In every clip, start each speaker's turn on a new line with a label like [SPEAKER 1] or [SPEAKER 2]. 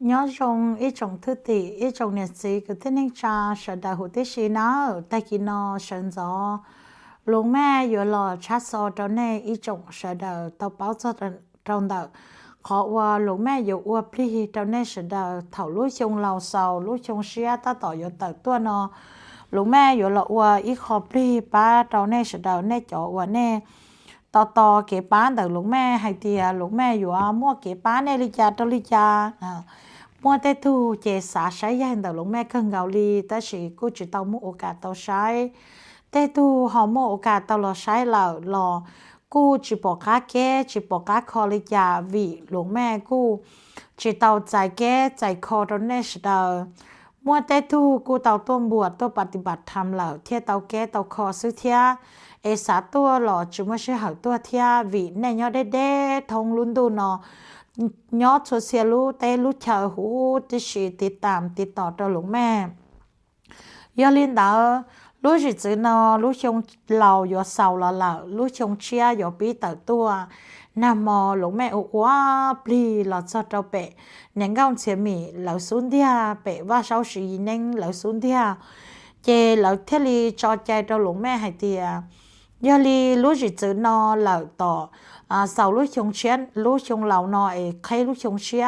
[SPEAKER 1] nhớ trong ít trong thứ thì ít trong nhiệt sĩ cái thế nên cha sợ đại hụt thế sĩ nó tại khi nó sợ gió lúc mẹ vừa lo chat so cho nên ít trong sợ đại tao báo cho trong đời họ qua lúc mẹ vừa qua phi cho nên sợ đại thầu lúa chung lầu sầu lúa chung xia ta tỏ vừa tờ tua nó lúc mẹ vừa lo qua ít khó phi ba cho nên sợ đại nên chỗ qua nên ต่อต่อเก็บป้านแต่ลูกแม่ให้เตียลูกแม่อยู่อะมั่วเก็บป้านเนี่ยลิจาตลิจาอ่ามั่วแต่ทูเจสาใช้ยันแต่ลูกแม่เครื่องเกาหลีแต่สิกูจะต้องมั่วโอกาสต่อใช้แต่ทูหอมั่วโอกาสตลอดใช้เรารอกูจะบอกก้าแก่จะบอกก้าคอลิจาวิลูกแม่กูจะต้องใจแก่ใจคอตอนนี้สิเดอ มัวแต่ทูกูเต่าต้มบวชตัวปฏิบัติธรรมเหล่าเทียเต่าแก่เต่าคอซื้อเทียเอสาตัวหล่อจุม่าชื่อหาตัวเทียวีแน่ยอดเด้ทงลุ้นดูนอยอดโซเชียลูเตลูเฉาหูจะชีติดตามติดต่อตัวหลวงแม่ยอลินดาลูจิตจือนอลูชงเหล่ายู่เสาหล่อเหล่าลูชงเชียอยู่ปีเต่าตัว นามอหลวงแม่อุกว่าปลีหลอดจอดเจ้าเป๋เนียงก้าวเฉียมีเหล่าซุนเดียเป๋ว่าเช้าสีเน่งเหล่าซุนเดียเจเหล่าเทลีจอดใจเจ้าหลวงแม่หายเตียยาลีรู้จิตจือนอเหล่าต่ออ่าสาวรู้ชงเชียนรู้ชงเหล่านอเอใครรู้ชงเชีย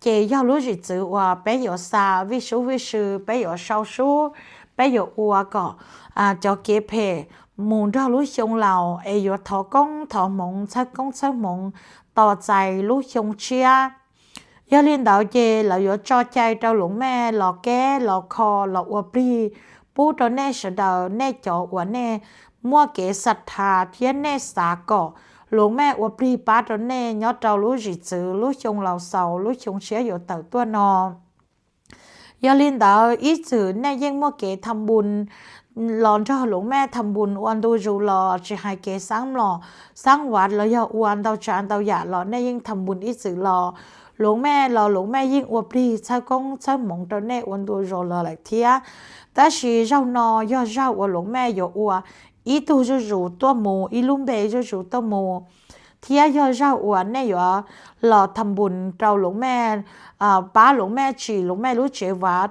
[SPEAKER 1] เจยารู้จิตจือว่าเป๋อยู่ซาวิชูวิชูเป๋อยู่เช้าสู้เป๋อยู่อัวก็อ่าจอดเกเพ ยาลินดาวอีจือแน่ยิ่งมัวเกทำบุญห หลอนเจ้าหลวงแม่ทำบุญอวนดูจูรอจะให้เกสร้างหล่อสร้างวัดแล้วย่าอวนเตาจานเตาหยาหล่อแน่ยิ่งทำบุญอิสือรอหลวงแม่รอหลวงแม่ยิ่งอวบดีชาวกงชาวหมงตอนแน่อวนดูรอรอหลายเทียแต่ชีเจ้านอยอดเจ้าอวหลวงแม่ยอาอวอีตูจูจูตัวหมูอีลุ่มเบยจูจูตัวหมูเทียยอดเจ้าอวนเนี่ยอยู่หล่อทำบุญเราหลวงแม่ป้าหลวงแม่ชีหลวงแม่รู้เจวัด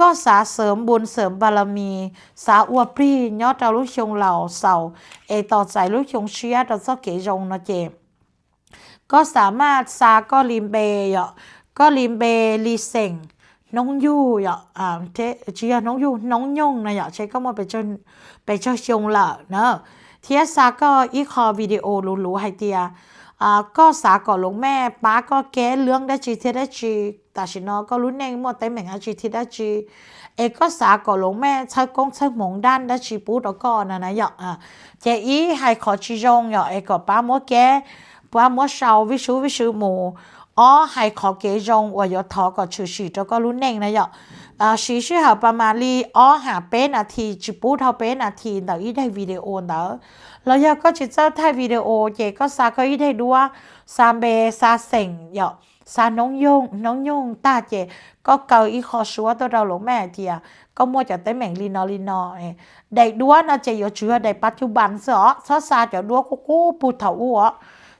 [SPEAKER 1] ก็สาเสริมบุญเสริมบารมี สาอวพรียอดเราลูกชงเหล่าเสาเอต่อใจลูกชงเชียเราเสาเกยงนะเจก็สามารถสาก็ลิมเบยก็ลิมเบลีเซงน้องยู่ยออ่าเทเชียน้องยู่น้องยงนะยอใช้ก็มาไปเจ้าไปเจ้าชงเหล่าเนาะเทียสาก็อีคอวิดีโอรู้ๆให้เตีย ก็สาก็ลงแม่ป้าก็แก้เรื่องได้จีเทได้จีแต่ฉินอก็รู้เองหมดแต่เหม่งอนจีที่ได้จีเอก็สาก็ลงแม่ใช้กงใช้หมงด้านได้จีปูตก็นะนะย่าอ่าเจอีให้ขอจีจงอย่าเอก็ป้ามัวแก้ป้ามัวเชาวิชูวิชูหมู อ๋อให้ขอเกยงว่ายทอก็ชื่อชีเจ้าก็รู้เน่งนะยะอ่าชีชื่อหาประมาณลีอ๋อหาเป็นนาทีจิปูเท่าเป็นนาทีเดี๋ยวอีได้วิดีโอเด้อแล้วยาก็จะเจ้าถ่ายวิดีโอเจก็ซาก็อีได้ดูว่าซาเบซาเซ็งยะซาน้องยงน้องยงตาเจก็เกาอีขอชัวตัวเราหลงแม่เทียก็มัวจะเต้แม่งลีนอลีนอเอได้ดูว่าน่าจะอยู่เชื่อได้ปัจจุบันเสาะซาซาจะดูกูกูปูเถาอัว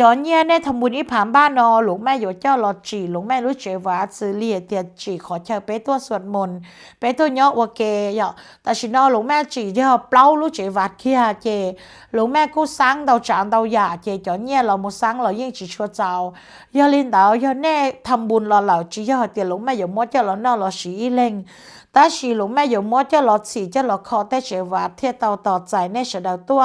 [SPEAKER 1] จอนเย่เนี่ยทำบุญอีผามบ้านนอหลวงแม่อยู่เจ้าหลอดจีหลวงแม่รู้เฉวาซือเลียเตียจีขอเชิญเปตัวสวดมนต์เปตัวเนาะโอเคกยอแต่ชินอหลวงแม่จีเดียวเปล่ารู้เฉวาเคียเจหลวงแม่กู้สังเดาจานเดาหยาเจจอนเย่เราโมสังเรายิ่งจีชัวเจ้าย่อลินเดาย่อแน่ทำบุญเราเหล่าจีย่อเตียหลวงแม่อยู่มดเจ้าหลอนอหลอสีเล่งแต่ชีหลวงแม่อยู่มดเจ้าหลอสีเจ้าหลอคอแต่เฉวาเทียเตาต่อใจแน่เฉดาตัว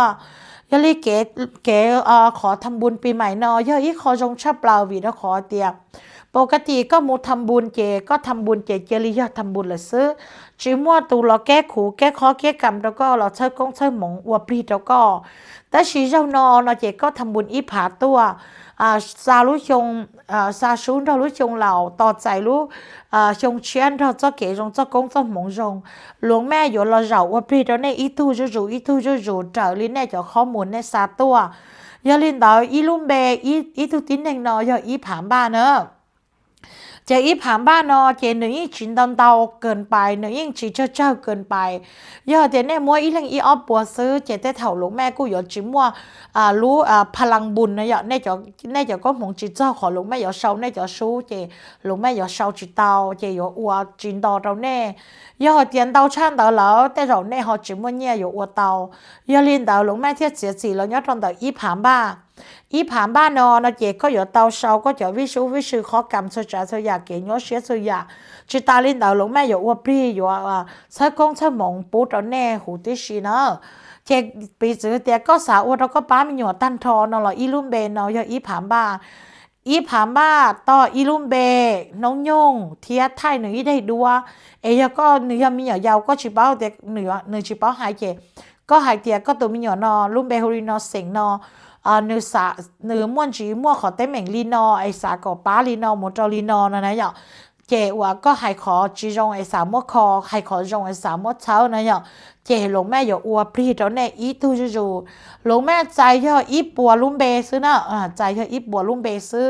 [SPEAKER 1] ยลีเก๋เก๋อขอทำบุญปีใหม่นอยาอีขอจงชอบเปล่าวีนะขอเตียปกติก็มูทำบุญเจ ก็ทำบุญเจเจลียอดทำบุญละซื้อจีมัวตูเราแก้ขู่แก้คอแก้กรรมแล้วก็เราเชิดกงเชิดหมงอวบรีแล้วก็ แต่ชีเจ้านอเนเจก็ทำบุญอีผาตัว อ่าซาลุชงอ่าซาชุนเราลุชงเหล่าต่อใจรู้อ่าชงเชียนเราจะเก๋จงจะกงจะหมงจงหลวงแม่อยู่เราเร จะอีทูจะรู้เจอลิ้นเนี่านดาวอีลุมบ้านนอเจนหนึ่งยิ่งชินดำเตาเกินไปหนึ่งยิ่งชิเจ้าเจ้าเกินไปยาเจเนี่ยมัวอีเรื่องอีออฟปัวซื้อเจได้เถ่าหลวงแม่กูอยู่จิมัวอ่ารู้อ่าพลังบุญนะยาเนี่ยจะเนี่ยจะก็หงจิเจ้าขอหลวงแม่อย่าเศร้าเนี่ยจะสู้เจหลวงแม่อย่าเศร้าจิเตาเจอยู่อัวจินดอเราแน่ยาเตียนเตาช่างเตาแล้วแต่เราเนี่ยเขาจิมัวเนี่ยอยู่อัวเตายาลินดาหลวงแม่เทียเสียสีแล้วย่อตอนเตาอีผานบ้า อีผานบ้านนอนนะเจก็有到手ก็จะวิชูวิชูขอกำสุดจะสุอยากเกี่ยวเสียสุอยากจิตาลินดาวหลงแม่อยู่ว่าพี่อยู่อ่ะใช้กงใช้หมงปูตอนแน่หูที่ชีเนาะเจปีจือเตียก็สาวเราก็ป้ามีหยวตันทอนเนาะอีลุ่มเบนเนาะอยู่อีผานบ้าอีผานบ้าต่ออีลุ่มเบน้องยงเทียไทยหนึ่งอีได้ดัวเอยก็เนื้อมีเหยาวก็ชิบ้าเด็กเหนือเนื้อชิบ้าหายเจก็หายเตียก็ตัวมีเหยวนอลุ่มเบฮูรินอเสียงนอ อ่啊，你啥你么子么可得名里喏，อ啥个巴นจอ着里喏那那样。เนี่ยเจว่าก็ให้ขอจีจงไอ้สาม้วนคอให้ขอจงไอ้สามมดเท้านะยอเจหลงแม่อย่าอัวพรีเจ้าแน่ยอีตูจู่หลงแม่ใจย่ออีปัวลุ่มเบซื้อนะอ่าใจย่ออีปัวลุ่มเบซื้อ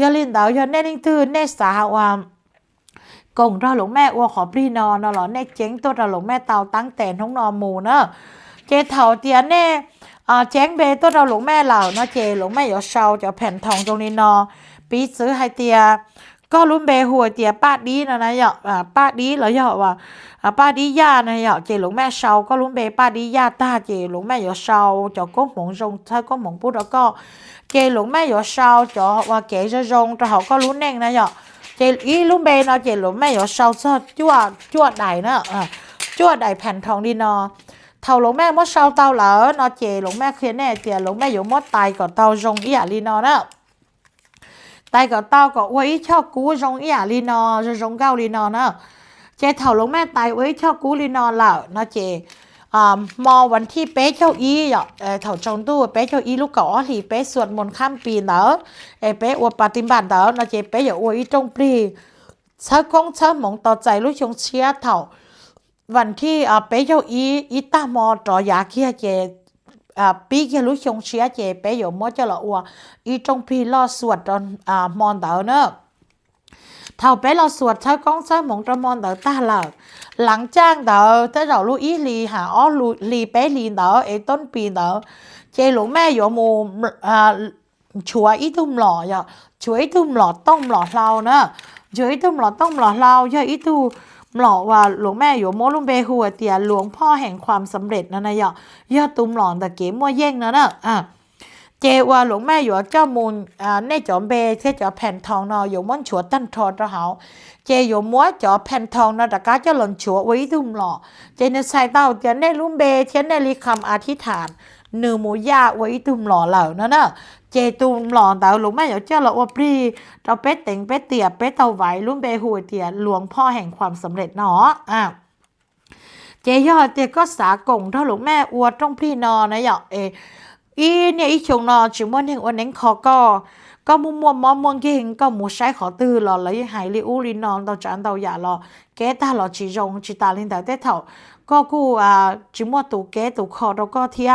[SPEAKER 1] ย่อลินดาวย่อแน่นิ่งตื่อแน่สาวามกงรอหลงแม่อัวขอพรีนอนนอหรอเน่เจ๊งตัวเราหลงแม่เตาตั้งแต่ห้องนอนหมูเนอะเจเถ่าเตียเน่ แจ้งเบตัวเราหลวงแม่เหล่านะเจหลวงแม่ยอเชาจะแผ่นทองตรงนี้นอปีซื้อไฮเตีย ก็ลุ้นเบหัวเตียป้าดีนะนะยอป้าดีเหรอหยอว่าป้าดีย่านะหยอเจหลวงแม่เชาก็ลุ้นเบป้าดีญาตาเจหลวงแม่ยอเชาจะก้มหมงจงถ้าก้มหมงปุ๊ดแล้วก็เจหลวงแม่ยอเชาจะว่าเก๋จะจงแต่เขาก็ลุ้นแน่งนะหยอเจอีลุ้นเบนะเจหลวงแม่ยอเชาจะจั่วจั่วใดเนาะจั่วใดแผ่นทองดีนอ เศร้าเตาเหลอนอเจหลงแม่เคลียแน่เจียหลงแม่อยู่มดตายก่อนเตาจงอียาลีนอเนาะตายก่อนเตาก็ไว้ชอบกูจงอียาลีนอจะจงเก้าลีนอเนาะเจเท่าหลงแม่ตายไว้ชอบกูลีนอเหล่าเนาะเจอ่ามอวันที่เป๊ะเจ้าอีอะเออเท่าจงตู้เป๊ะเจ้าอีลูกเกาะหลีเป๊ะสวดมนต์ข้ามปีเนาะเอเป๊ะอวดปฏิบัติเนาะเนาเจเป๊ะอย่าอวยอีจงปรีเช้ากงเช้าหมงต่อใจลูกชงเชียเท่า วันที่อ่าเป๊ยอีอีตามอจอยาเคียเจอ่าปีเคียรู้ชงเชียเจเปยอยู่มอจะละอัวอีจงพีลอสวดตอนอ่ามอนเต๋อเนอะเท่าเปยเราสวดใช้กองใช้หมงตะมอนเต๋อตาหล่าหลังจ้างเต๋อถ้าเรารู้อีลีหาอ้อลูลีเปยลีเต๋อเอต้นปีเต๋อเจหลวงแม่อยู่มูอ่าชัวอีทุ่มหล่ออย่าช่วยทุ่มหล่อต้องหล่อเราเนอะช่วยทุ่มหล่อต้องหล่อเราอย่าอีทุ่ หล่อว่าหลวงแม่อยู่โมลุมเบหัวเตียหลวงพ่อแห่งความสำเร็จนั่นนะยอยอดตุ้มหลอนตะเก๋มัวเย่งนั่นน่ะอะเจว่าหลวงแม่อยู่เจ้ามูลอ่าในจอมเบเทจอแผ่นทองนออยู่ม้วนชัวตั้นทอระเหาเจอยู่มัวจอแผ่นทองนะตะกาเจะหล่นชัวไว้ตุ้มหล่อเจในสายเต้าเตียในลุมเบเทียนในรีคำอธิษฐาน หนึ่งหมูยาไว้ตุ่มหล่อเหล่านั่นน่ะเจตุ่มหล่อแต่หลวงแม่อย่าเจ้าเราอวปรีเราเป็ดเต็งเป็ดเตียเป็ดเตาไหวลุมเบหัวเตียหลวงพ่อแห่งความสำเร็จเนาะอะเจยอดเจก็สากงเท่าหลวงแม่อวดต้องพี่นอนะอย่าเออีเนี่ยอีชงนอนชิมวันเฮงวันเน้งคอก็ ก็มัวมัวมอมวงเก่งก็มัวใช้ขอตื้อหรอแล้วยังหายลิอูลินอนเราจานเราอย่อแกตาหรอจีจงจีตาลินแต่เต้เถ่าก็กูอ่าจิมัวตูแกตูคอเราก็เทีย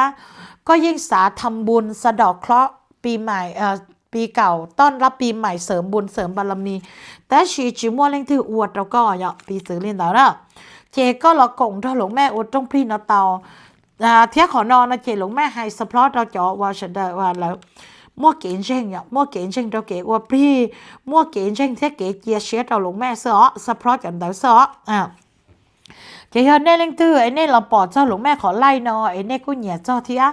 [SPEAKER 1] ก็ยิ่งสาทำบุญสะดอกเคราะห์ปีใหม่เอ่อปีเก่าต้อนรับปีใหม่เสริมบุญเสริมบารมีแต่ชีจิมัวเล่งถืออวดเราก็อย่าปีซื้อเล่นแล้วนะเจก็เรากงเท่าหลวงแม่อวดต้องพี่นาเตาอ่าเทียขอนอนนะเจหลงแม่ให้สปอร์ตเราจ่อว่าฉันได้ว่าแล้ว มั่วเกณฑ์เช่งเนี่ยมั่วเกณฑ์เช่งเราเก๋อว่าพี่มั่วเกณฑ์เช่งแท้เก๋เกียเชียเราหลงแม่เสาะสะพรอจันเดาเสาะอ่า เจียเน่เล่งตื้อไอเน่เราปอดเจ้าหลวงแม่ขอไล่นอไอเน่กูเหยียเจ้าเทีย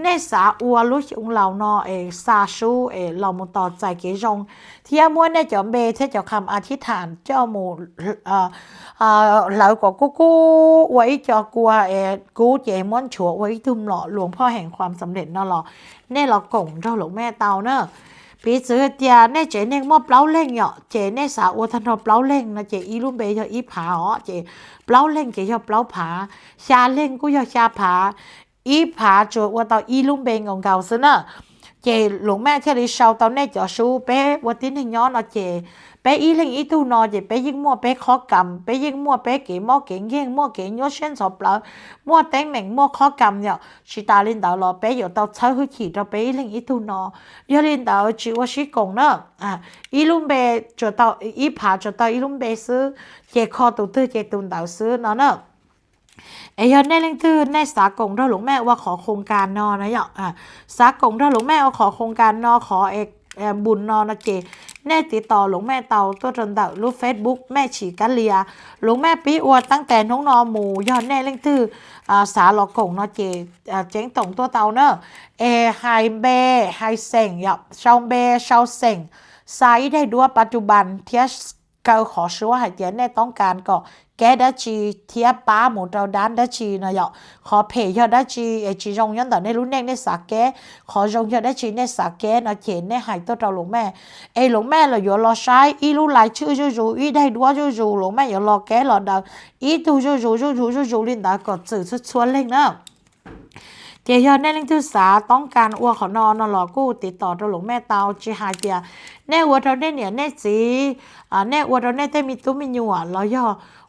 [SPEAKER 1] เน่สาอัวลุชองเรานอเอซาชูเอเรามุต่อใจเกยงเทียม้วนเน่จอมเบเทเจ้าคำอธิษฐานเจ้าหมูเอ่อเอ่อเหล่าก็กูกูไว้จอกลัวเอกูเจม้วนฉัวไว้ทุ่มหล่อหลวงพ่อแห่งความสำเร็จนอหล่อเน่เรากงเจ้าหลวงแม่เตาเนอะ พีเสือเตียเน่เจเน่ยมอเปล่าเล่งเนาะเจเน่สาวอุทนทอเปล่าเล่งนะเจอีลุ่มเบยอีผาเหาะเจเปล่าเล่งเจยอเปล่าผาชาเล่งกูยอชาผาอีผาจวว่าตออีลุ่มเบงของเก่าซะเนอะเจหลวงแม่เทลิชาวตอนเน่เจอชูเป้วัดที่หนึ่งย้อนเอาเจ ไปอีเล่งอีตู้นอจะไปยิงมั่วไปข้อกรรมไปยิงมั่วไปเก๋มั่วเก๋งเย่งมั่วเก๋งยศเช่นสอบเปล่ามั่วแตงเหม่งมั่วข้อกรรมเนี่ยชิตาลินดาวรอไปอยู่ตาเช้าหุ่ขี่เราไปอีเล่งอีตู้นอยาลินดาวจีว่าชิกงเนาะอะอีลุงเบจด到อีผาจด到อีลุงเบซื้อเจคอตุ่ตื้อเจตุนดาวซื้อเนาะเนาะเอ้ยในเรื่องที่ในสากงเราหลวงแม่ว่าขอโครงการนอนะยอะสากงเราหลวงแม่ว่าขอโครงการนอขอเอก เอ่บุญนอนะเกแน่ติดต่อหลวงแม่เตาตัวจนเต่ารูปเฟซบุ๊กแม่ฉีกะเลียหลวงแม่ปีอวดตั้งแต่น้องนอหมูยอดแน่เล่งทื่ออ่าสาหลอกงนอเจเจ๊งตงตัวเตาเนอะเอไฮเบไฮเซ็งยับชาวเบชาวเซ็งไซส์ได้ด้วยปัจจุบันเทียส câu khó số hay tiền này ต้องการก็แกได้จีเทียป้าหมูเราด้านได้จีนะยอขอเพยยอได้จีไอจีรงยันแต่ในรุ่นเน่ในสาแกขอรงยอได้จีในสาแกนะเขียนในหายตัวเราหลวงแม่ไอหลวงแม่เราอยู่รอใช้อีรู้ลายชื่อจู่จู่อีได้ดัวจู่จู่หลวงแม่อยู่รอแกรอดาวอีตูจู่จู่จู่จู่จู่จู่ลินดาก็จืดชวนเล่งนะ เจียอนแน่ลิงทุสาต้องการอ้วขอนอนนอนหลอกู้ติดต่อตหลงแม่เตาจีหาเจียแน่วัวเราแน่เนี่ยแน่สีอ่าแน่วัวเราแน่เต้มีตุ้มีหยวเราย่อ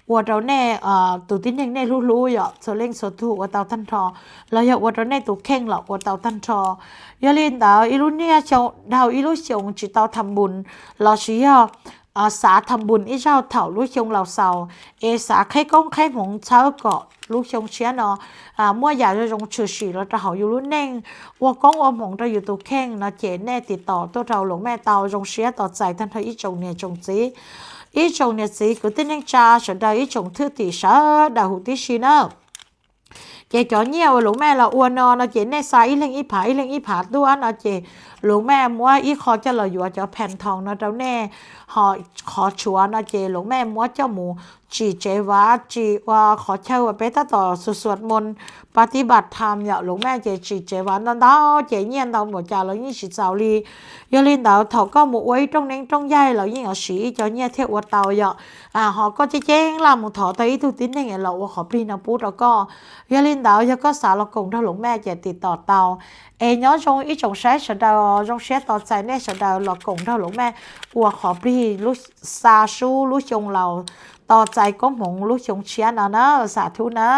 [SPEAKER 1] วัวเราแน่อ่าตุตินเน่งแน่รู้รู้ย่อโซเล่งโซทูวัวเตาท่านทอเราย่อวัวเราแน่ตุเข่งหรอกวัวเตาท่านทอยาเลียนดาวอีรุเนี่ยชงดาวอีรุ่นชงจีเตาทำบุญเราชี้ย่อ อาสาทำบุญอีเจ้าเถ่าลูกชงเหล่าเซาเอสาไข่ก้องไข่หงเช้าเกาะลูกชงเชียนออาเมื่ออยากจะจงชื่อฉีเราจะเห่าอยู่รุ่นแน่งว่าก้องอมหงจะอยู่ตัวแข้งนะเจนแน่ติดต่อตัวเราหลวงแม่เตาจงเชียต่อใจท่านเธออีจงเนี่ยจงจีอีจงเนี่ยจีก็ติ้งจ้าฉันได้อีจงทื่อตีเสาดาหุติชีเนะ เจจอเงี่ยวหลวงแม่เราอ้วนนอนเจในสายอีเล่งอีผาอีเล่งอีผาด้วนะเจหลวงแม่มัวอีคอจะเราอยู่จะแผ่นทองนะเจ้าแน่หอขอชัวนะเจหลวงแม่มัวเจ้าหมู จีเจว่าจีว่าขอเช่าไปต่อต่อสวดมนต์ปฏิบัติธรรมอย่าหลวงแม่เจจีเจว่านั่นดาวเจเงียนดาวหมดจ่าเรายิ่งสิเจ้าลียาลินดาวเขาก็หมูไว้ตรงนั้นตรงใหญ่เรายิ่งเอาสีจอเนี่ยเทวดาวอย่าอ่า họ có chế chế làm một thọ thấy thu tín này là họ pin nào bút đó có gia linh đạo cho có xã là cùng theo lũng mẹ chạy tì tỏ tàu ê nhớ trong ít trong sách sẽ đào trong sách tỏ chạy này sẽ đào là cùng ต่อใจก็หมงลูกชงเชียนะนะสาธุนะ